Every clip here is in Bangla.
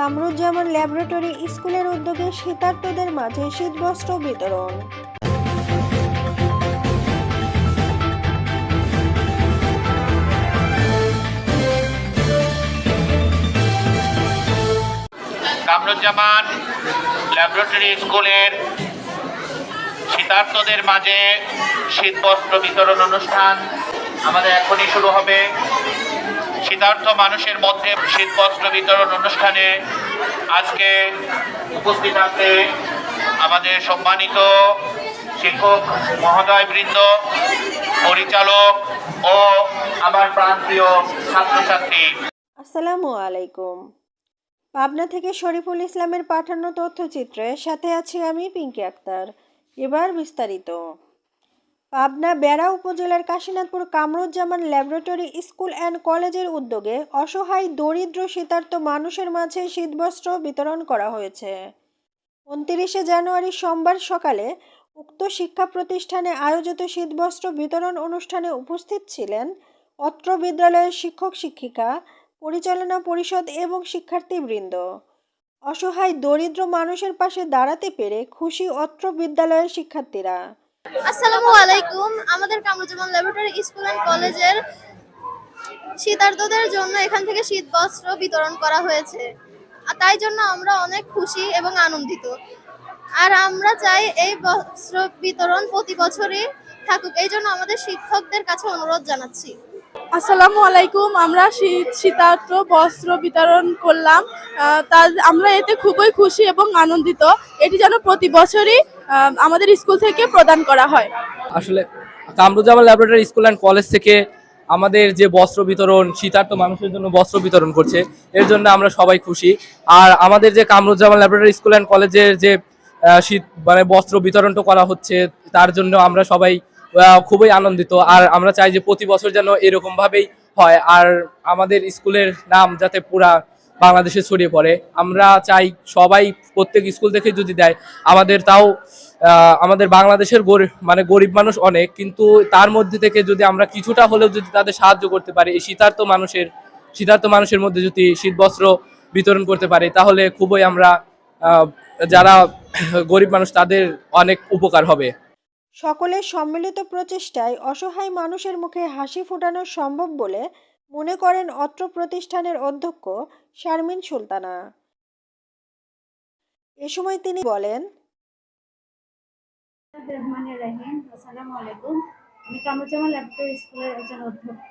কামরুজ্জামান ল্যাবরেটরি স্কুলের উদ্যোগে শীতার্তদের মাঝে শীতবস্ত্র বিতরণ। কামরুজ্জামান ল্যাবরেটরি স্কুলের শীতার্থদের মাঝে শীতবস্ত্র বিতরণ অনুষ্ঠান আমাদের এখনই শুরু হবে। শীতার্থ মানুষের মধ্যে শীতবস্ত্র বিতরণ অনুষ্ঠানে আজকে উপস্থিত আছে আমাদের সম্মানিত শিক্ষক মহোদয় বৃন্দ পরিচালক ও আমার প্রান্তীয় ছাত্রছাত্রী। আসসালামু আলাইকুম। পাবনা থেকে শরীফুল ইসলামের পাঠানো তথ্যচিত্রে সাথে আছি আমি পিঙ্কি আক্তার। এবার বিস্তারিত। পাবনা বেড়া উপজেলার Kashinathpur Kamruzzaman laboratory school and কলেজের উদ্যোগে অসহায়, দরিদ্র শীতার্ত মানুষের মাঝে শীতবস্ত্র বিতরণ করা হয়েছে। উনত্রিশে জানুয়ারি সোমবার সকালে উক্ত শিক্ষা প্রতিষ্ঠানে আয়োজিত শীতবস্ত্র বিতরণ অনুষ্ঠানে উপস্থিত ছিলেন অত্র বিদ্যালয়ের শিক্ষক শিক্ষিকা, পরিচালনা পরিষদ এবং শিক্ষার্থীবৃন্দ। অসহায়, দরিদ্র মানুষের পাশে দাঁড়াতে পেরে খুশি অত্র বিদ্যালয়ের শিক্ষার্থীরা। আসসালামু আলাইকুম। আমাদের কামরুজ্জামান ল্যাবরেটরি স্কুল অ্যান্ড কলেজের শীতার্থদের জন্য এখান থেকে শীত বস্ত্র বিতরণ করা হয়েছে। তাই জন্য আমরা অনেক খুশি এবং আনন্দিত। আর আমরা চাই এই বস্ত্র বিতরণ প্রতি বছরই থাকুক। এই জন্য আমাদের শিক্ষকদের কাছে অনুরোধ জানাচ্ছি। আসসালামু আলাইকুম। আমরা শীত শীতার্থ বস্ত্র বিতরণ করলাম। তা আমরা এতে খুবই খুশি এবং আনন্দিত। এটি যেন প্রতি বছরই আমাদের স্কুল থেকে প্রদান করা হয়। আসলে Kamruzzaman laboratory school and college থেকে আমাদের যে বস্ত্র বিতরণ, শীতার্থ মানুষের জন্য বস্ত্র বিতরণ করছে, এর জন্য আমরা সবাই খুশি। আর আমাদের যে কামরুজ্জামান ল্যাবরেটরি স্কুল অ্যান্ড কলেজের যে শীত মানে বস্ত্র বিতরণটা করা হচ্ছে, তার জন্য আমরা সবাই খুবই আনন্দিত। আর আমরা চাই যে প্রতি বছর যেন এরকমভাবেই হয়। আর আমাদের স্কুলের নাম যাতে পুরা বাংলাদেশে ছড়িয়ে পড়ে। আমরা চাই সবাই প্রত্যেক স্কুল থেকে যদি দেয়, আমাদের তাও আমাদের বাংলাদেশের মানে গরিব মানুষ অনেক, কিন্তু তার মধ্যে থেকে যদি আমরা কিছুটা হলেও যদি তাদের সাহায্য করতে পারি, এই শীতার্থ মানুষের শীতার্থ মানুষের মধ্যে যদি শীতবস্ত্র বিতরণ করতে পারি, তাহলে খুবই আমরা যারা গরিব মানুষ তাদের অনেক উপকার হবে। সকলের সম্মিলিত প্রচেষ্টায় অসহায় মানুষের মুখে হাসি ফোটানো সম্ভব বলে মনে করেন অত্র প্রতিষ্ঠানের অধ্যক্ষ শারমিন সুলতানা। এ সময় তিনি বলেন আমি কামরুজ্জামান ল্যাবরেটরি স্কুলের একজন অধ্যক্ষ।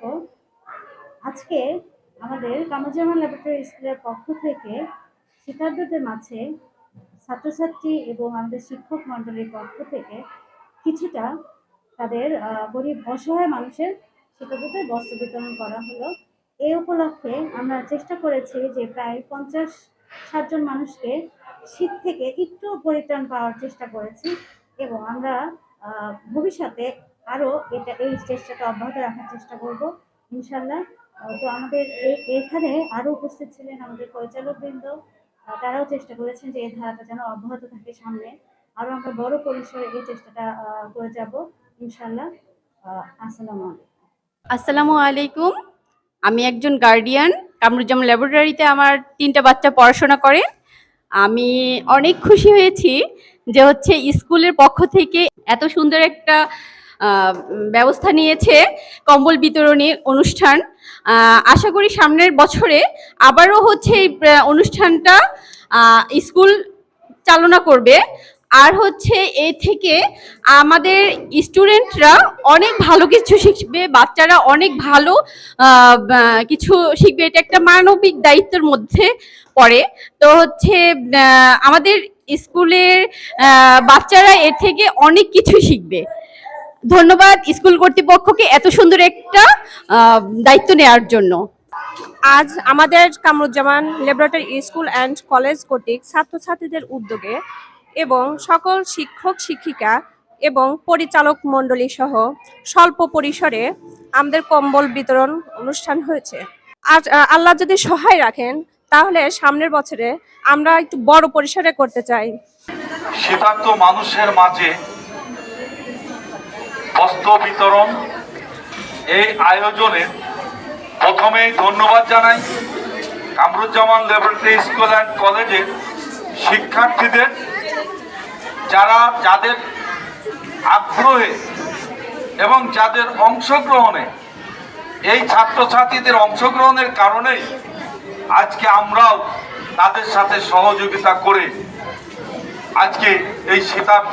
আজকে আমাদের কামরুজ্জামান ল্যাবরেটরি স্কুলের পক্ষ থেকে শিক্ষার্থীদের মাঝে ছাত্রছাত্রী এবং আমাদের শিক্ষক মণ্ডলীর পক্ষ থেকে কিছুটা তাদের গরিব অসহায় মানুষের শিক্ষকদের বস্ত্র বিতরণ করা হলো। এই উপলক্ষে আমরা চেষ্টা করেছি যে প্রায় পঞ্চাশ ষাটজন মানুষকে শীত থেকে একটু পরিত্রাণ পাওয়ার চেষ্টা করেছি এবং আমরা ভবিষ্যতে আরও এটা, এই চেষ্টাটা অব্যাহত রাখার চেষ্টা করব ইনশাল্লাহ তো আমাদের এখানে আরও উপস্থিত ছিলেন আমাদের পরিচালকবৃন্দ। তারাও চেষ্টা করেছেন যে এই ধারাটা যেন অব্যাহত থাকে সামনে। আরও আমরা বড় পরিসরে এই চেষ্টাটা করে যাব ইনশাল্লাহ আসসালামু আলাইকুম। আসসালামু আলাইকুম। আমি একজন গার্ডিয়ান কামরুজ্জামান ল্যাবরেটরিতে আমার তিনটা বাচ্চা পড়াশোনা করে আমি অনেক খুশি হয়েছি যে হচ্ছে স্কুলের পক্ষ থেকে এত সুন্দর একটা ব্যবস্থা নিয়েছে কম্বল বিতরণী অনুষ্ঠান। আশা করি সামনের বছরে আবারও হচ্ছে এই অনুষ্ঠানটা স্কুল চালনা করবে। আর হচ্ছে এ থেকে আমাদের স্টুডেন্টরা অনেক ভালো কিছু শিখবে, বাচ্চারা অনেক ভালো কিছু শিখবে। এটা একটা মানবিক দায়িত্বের মধ্যে পড়ে। তো হচ্ছে আমাদের স্কুলের বাচ্চারা এর থেকে অনেক কিছু শিখবে। ধন্যবাদ স্কুল কর্তৃপক্ষকে এত সুন্দর একটা দায়িত্ব নেওয়ার জন্য। আজ আমাদের Kamruzzaman laboratory school and college কর্তৃক ছাত্রছাত্রীদের উদ্যোগে এবং সকল শিক্ষক, শিক্ষিকা এবং পরিচালক মণ্ডলী সহ স্বল্প পরিসরে আমাদের কম্বল বিতরণ অনুষ্ঠান হয়েছে। আর আল্লাহ যদি সহায় রাখেন, তাহলে সামনের বছরে আমরা একটু বড় পরিসরে করতে চাই। শীতার্থ মানুষের মাঝে বস্ত্র বিতরণ এই আয়োজনে প্রথমেই ধন্যবাদ জানাই কামরুজ্জামান ল্যাবরেটরি স্কুল অ্যান্ড কলেজের শিক্ষার্থীদের। যারা যাদের আগ্রহে এবং যাদের অংশগ্রহণে, এই ছাত্রছাত্রীদের অংশগ্রহণের কারণেই আজকে আমরাও তাদের সাথে সহযোগিতা করে আজকে এই শীতার্থ,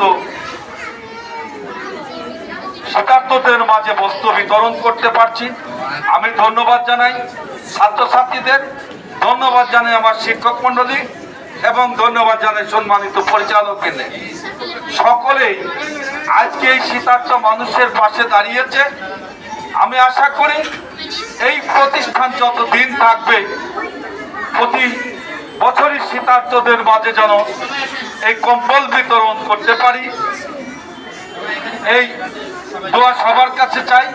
শীতার্থদের মাঝে বস্ত্র বিতরণ করতে পারছি। আমি ধন্যবাদ জানাই ছাত্রছাত্রীদের, ধন্যবাদ জানাই আমার শিক্ষক মণ্ডলী। এবং ধন্যবাদ জানাই সম্মানিত পরিচালককে সকলেই আজকে এই শীতার্থ মানুষের পাশে দাঁড়িয়েছে। আমি আশা করি এই প্রতিষ্ঠান যত দিন থাকবে, প্রতি বছরই শীতার্থদের মাঝে যেন এই কম্বল বিতরণ করতে পারি। এই দোয়া সবার কাছে চাই।